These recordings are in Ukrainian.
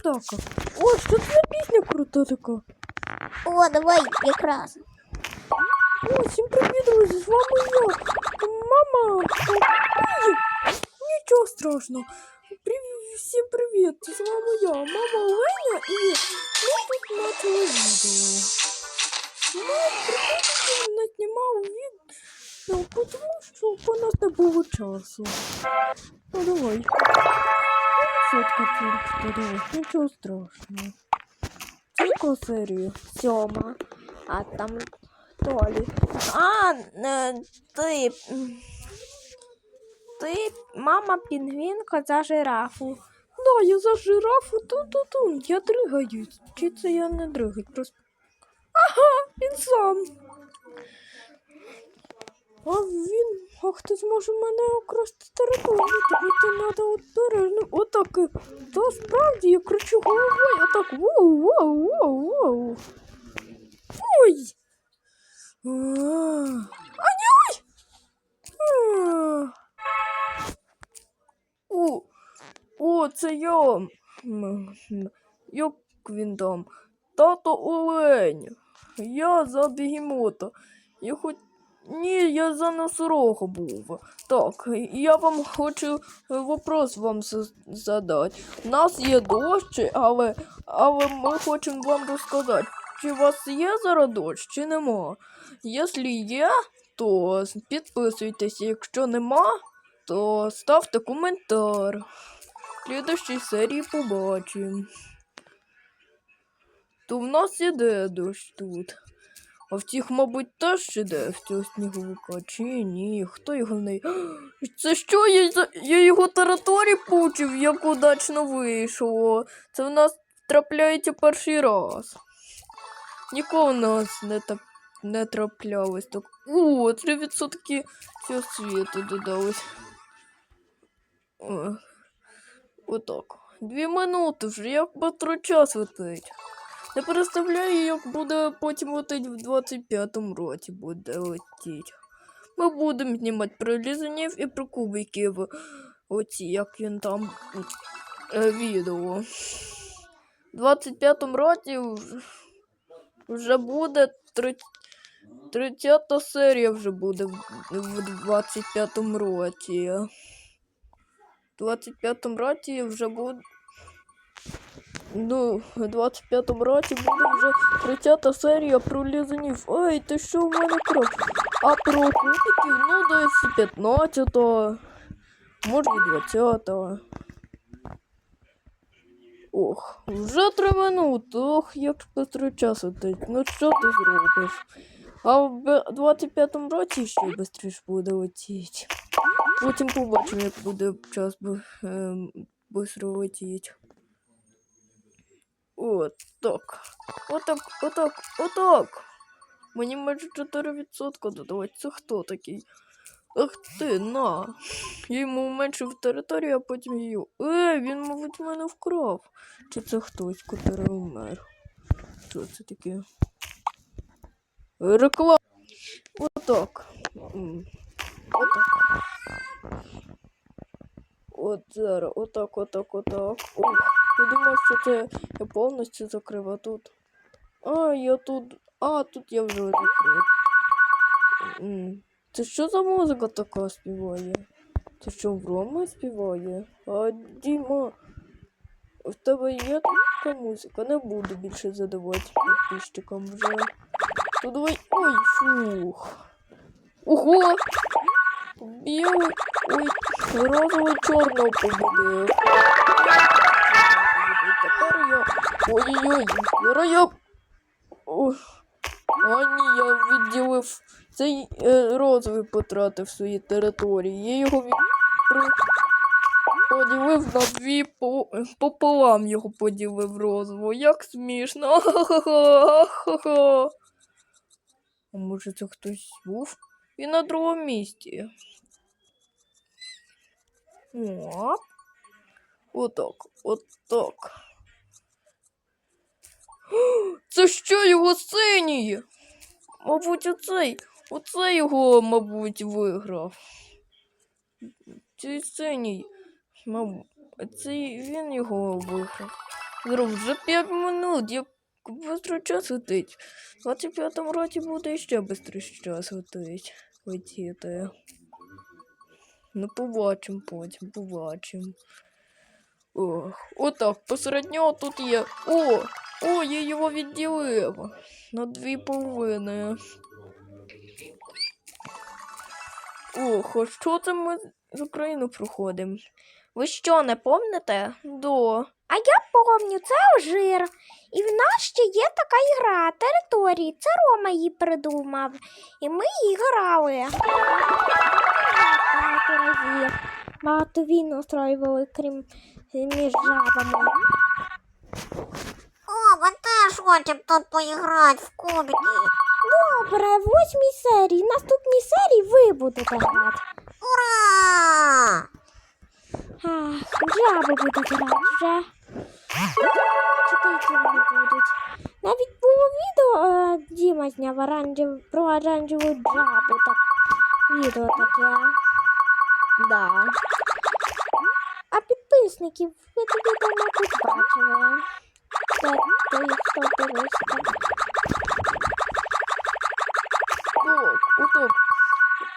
атака. О, що це за пісня крута така? О, давай якраз. О, всім привіт, друзі, з вами я. Мама. Ой, нічого страшного. Привіт, всім привіт, з вами я, мама Оленя, і ми тут почали відео. Ми приходили, не знімав відео, тому що по нас не було часу. Ну давай. Сотка тільки, нічого страшного. Тільки серію. Сьома. А там Толі. А, е, ти. Ти мама пінгвінка за жирафу. Да, я за жирафу ту-ту-ту. Я дригаюсь. Чи це я не дригаю? Просто. Ага, він сам. А хтось може мене украсти територію, тобі то треба обережно. Отак. і- Та справді я кричу головою, а так воу, воу, воу, воу. Ой. А, а ні, ой! А. О, о, це я. Як він там? Тато Олень. Я за бігемота. Я хоч. Ні, я за носорога був. Так, я вам хочу е, вопрос вам задати. У нас є дощ, але, але ми хочемо вам розказати, чи у вас є зараз дощ, чи нема. Якщо є, то підписуйтесь. Якщо нема, то ставте коментар. В слідущій серії побачимо. То в нас іде дощ тут. А в тих, мабуть, теж іде в цього сніговика, чи ні? Хто його не. Це що? Я, я його території пучив, як удачно вийшло. Це в нас трапляється перший раз. Ніколи в нас не, так, не траплялось так. О, 3% цього світу додалось. О, Отак. Дві минути вже, як быстро час летить. Не представляю, як буде потім летить в 25-му році буде летіть. Ми будемо знімати про лізунів і про кубиків. Оці, як він там е, відео. В 25-му році вже, буде три- 30 серія вже буде в 25-му році. В 25-му році вже буде. Ну, в 25-му році буде вже 30 серія про лізунів. Ой, ти що в мене кров? А про кубиків, ну, десь 15-го, може і 20-го. Ох, вже три минути. Ох, як швидко час летить. Ну що ти зробиш? А в 25-му році ще швидше буде летіти. Потім побачимо, як буде час швидко летіти. От так. Отак, отак, отак. Мені майже 4% додавати. Це хто такий? Ах ти, на. Я йому уменшив територію, а потім її. Е, він, мабуть, мене вкрав. Чи це хтось, котрий умер? Що це таке? Реклама. Отак. Отак. От зараз, отак, отак, отак. Ох, я думав, що це я повністю закрив, а тут. А, я тут. А, тут я вже закрив. Це що за музика така співає? Це що Рома співає? А Діма, в тебе є така музика? Не буду більше задавати підписчикам вже. То давай. Ой, фух. Ого! Білий. Ой, розово чорного побудив. Тепер я. Ой-ой-ой, я. Ох. А ні, я відділив цей е, розовий потратив свої території. Я його від... поділив на дві по... пополам його поділив розово. Як смішно. А може це хтось був? І на другому місці. О. Отак, отак. Це що його синій? Мабуть, оцей. Оцей його, мабуть, виграв. Цей синій. Мабуть, цей він його виграв. Зараз вже 5 минут, як быстро час летить. В 25-му році буде ще швидше час летить. Летіти. Ну, побачимо потім, побачимо. Ох, отак, посеред нього тут є. О! О, я його відділив. На дві половини. Ох, а що це ми з Україну проходимо? Ви що, не помните? До. А я помню, це Алжир. І в нас ще є така ігра території. Це Рома її придумав. І ми її грали. Багато. Багато війн устроювали, крім між жабами. О, ми теж хочемо тут поіграти в кубики. Добре, в восьмій серії. В наступній серії ви будете грати. Ура! Ах, жаби будуть грати вже. Чекайте, вони будуть. Навіть було відео е, Діма зняв оранжев, про оранжеву жабу. Так, відео таке. Да. А підписників ви це відео, мабуть, бачили. Це той, хто дивився. Так, отак.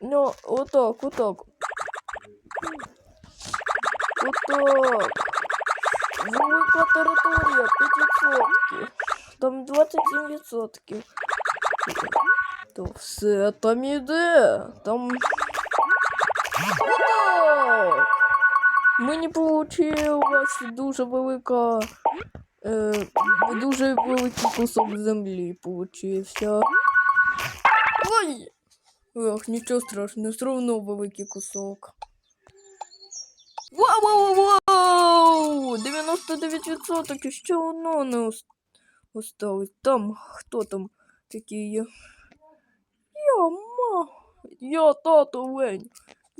Ну, отак, отак. Отак. Велика територія 5%. Там 27%. То все там іде. Там. Отак. Мені получилась дуже велика. Е, дуже великий кусок землі получився. Ой! Ох, нічого страшного, все одно великий кусок. Вау-вау-вау! 99% і ще одно не осталось. Там, хто там такий? Я, ма. Я тато Лень.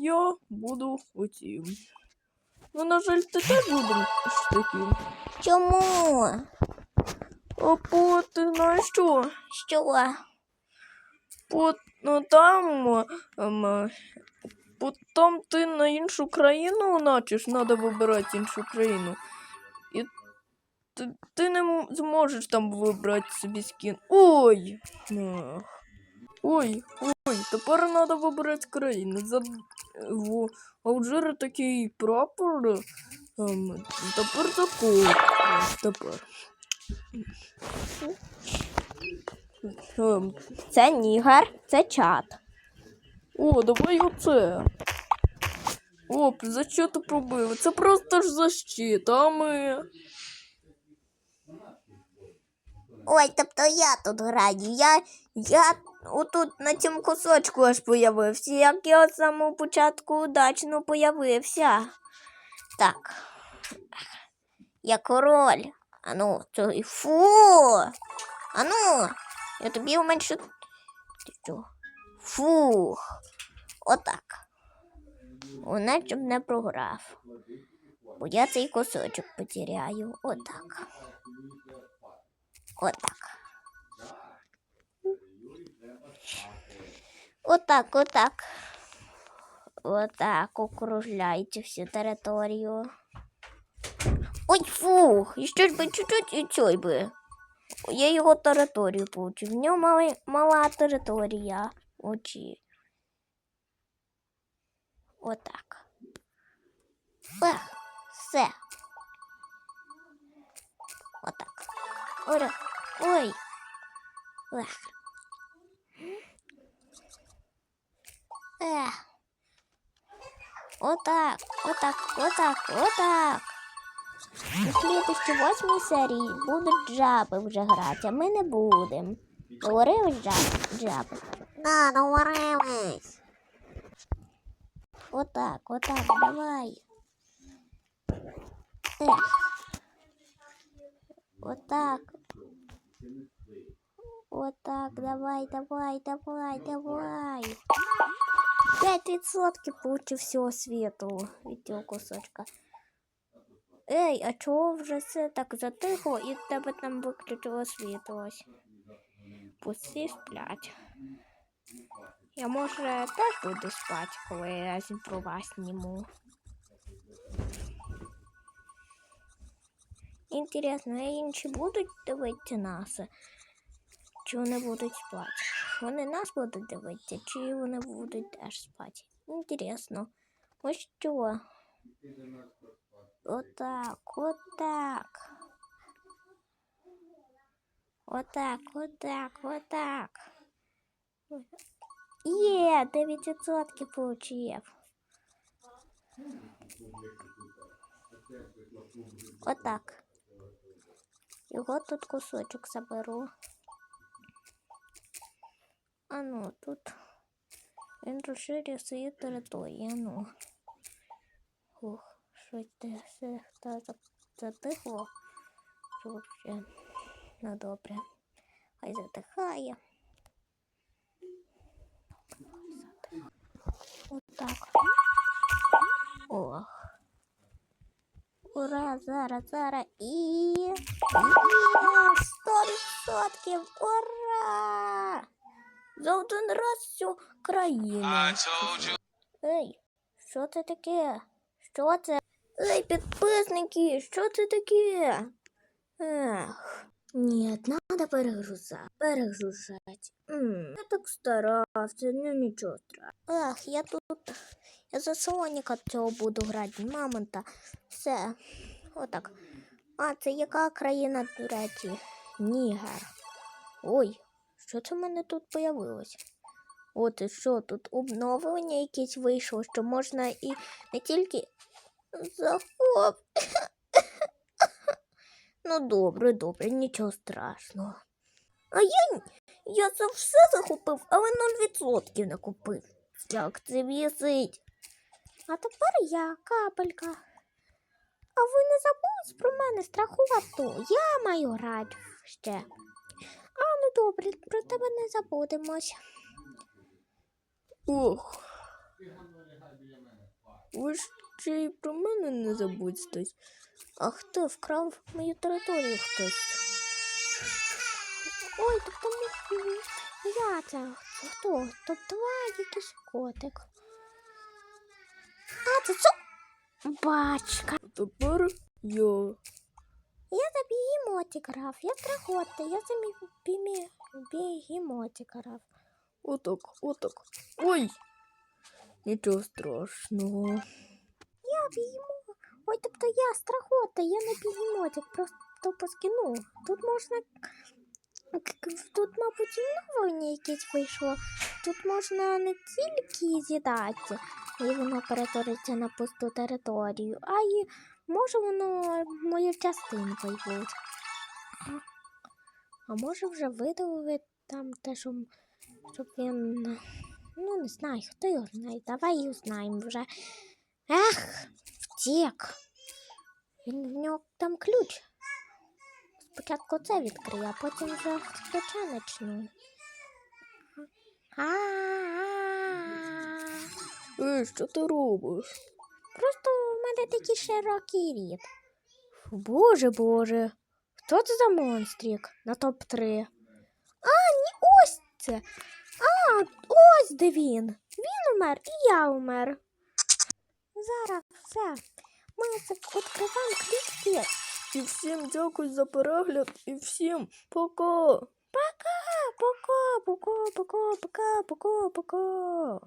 Я буду оцім. Ну, на жаль, ти теж будеш таким. Чому? А по, ти знаєш що? Що? По, ну, там, ем, потім ти на іншу країну начеш, треба вибирати іншу країну. І ти, ти не зможеш там вибрати собі скін. Ой! Ой, ой, тепер треба вибирати країну. За, в Алжири такий прапор. Ем, тепер такий. Тепер. Ем, Це Нігер, це чат. О, давай оце. Оп, за що ти пробив? Це просто ж защит, а ми. Ой, тобто я тут граю. Я, я отут на цьому кусочку аж появився, як я з самого початку удачно появився. Так. Я король. Ану, це фу. Ану, я тобі уменшу. Фух. Отак. Вона щоб не програв. Бо я цей кусочок потеряю. Отак. Отак. Отак, отак. Отак окружляйте всю територію. Ой, фух, що ж би чуть-чуть і цей би. Я його територію получив. В нього мали, мала територія. Очі. Отак. Ех, все. Отак. Ой, ой. Ех. Ех. Отак, отак, отак, отак. У слідущій восьмій серії будуть жаби вже грати, а ми не будемо. Говорили жаби? Жаби. Да, договорились. Отак, отак, давай. Ех. Отак. Отак, давай, давай, давай, давай. 5% получив всього світу від кусочка. Ей, а чого вже все так затихло і в тебе там виключило світло? ось? Пусті сплять. Я може теж буду спати, коли я про вас зніму. Інтересно, а інші будуть дивитися нас? Чи вони будуть спати? Вони нас будуть дивитися, чи вони будуть теж спати? Інтересно. Ось що? Отак, отак. Отак, отак, отак. Є, 9% получив. Отак. Його тут кусочок заберу. А ну, тут він розширює свою територію. А Ну. Ух, щось те все та за- затихло. Що вообще? Ну добре. Хай затихає. Отак. Ох. Ура, зараз, зараз і. Є! Сто відсотків! Ура! За один раз всю країну. Ей, що це таке? Що це? Ей, підписники, що це таке? Ех. Ні, треба перегрузати. Перегружати. Я так старався, ну нічого страшного. Ех, я тут. Я за Соніка цього буду грати, мамонта. Все. Отак. А, це яка країна, до речі? Нігер. Ой, що це в мене тут появилось? От і що тут обновлення якесь вийшло, що можна і не тільки захоп. ну добре, добре, нічого страшного. А я, я це все захопив, але 0% не купив. Як це вісить? А тепер я, капелька. А ви не забудь про мене страхувати. Я маю грати ще. А, ну добре, про тебе не забудемось. Ох. Ви ще й про мене не забудьтесь. А хто вкрав мою територію хтось? Ой, тобто ми... я це. Хто? Тобто якийсь котик. А, це це бачка. Тепер я. Я за бігемотик грав, я страхотта, я за мі... бімі... бігемотик грав. Отак, отак. Ой! Нічого страшного. Я бігемо. Ой, тобто я страхота, я не бігемотик, просто поскину. Тут можна. Тут, мабуть, новини якесь вийшло. Тут можна не тільки з'їдати, і воно перетвориться на пусту територію, а й може воно моєю частинкою бути. А- А може вже видали там те, що щоб він. Ну, не знаю, хто його знає. Давай його знаємо вже. Ех, втік. Він в нього там ключ. Спочатку це відкриє, а потім вже ключа почну. А-а-а. Ей, що ти робиш? Просто мене такий широкий рід. Боже боже. Хто це за монстрик на топ-3? А, ні, ось це. А, ось де він. Він умер і я умер. Зараз все. Ми відкриваємо клітки. І всім дякую за перегляд і всім пока! Пока, пока, пока, пока, пока, пока, пока.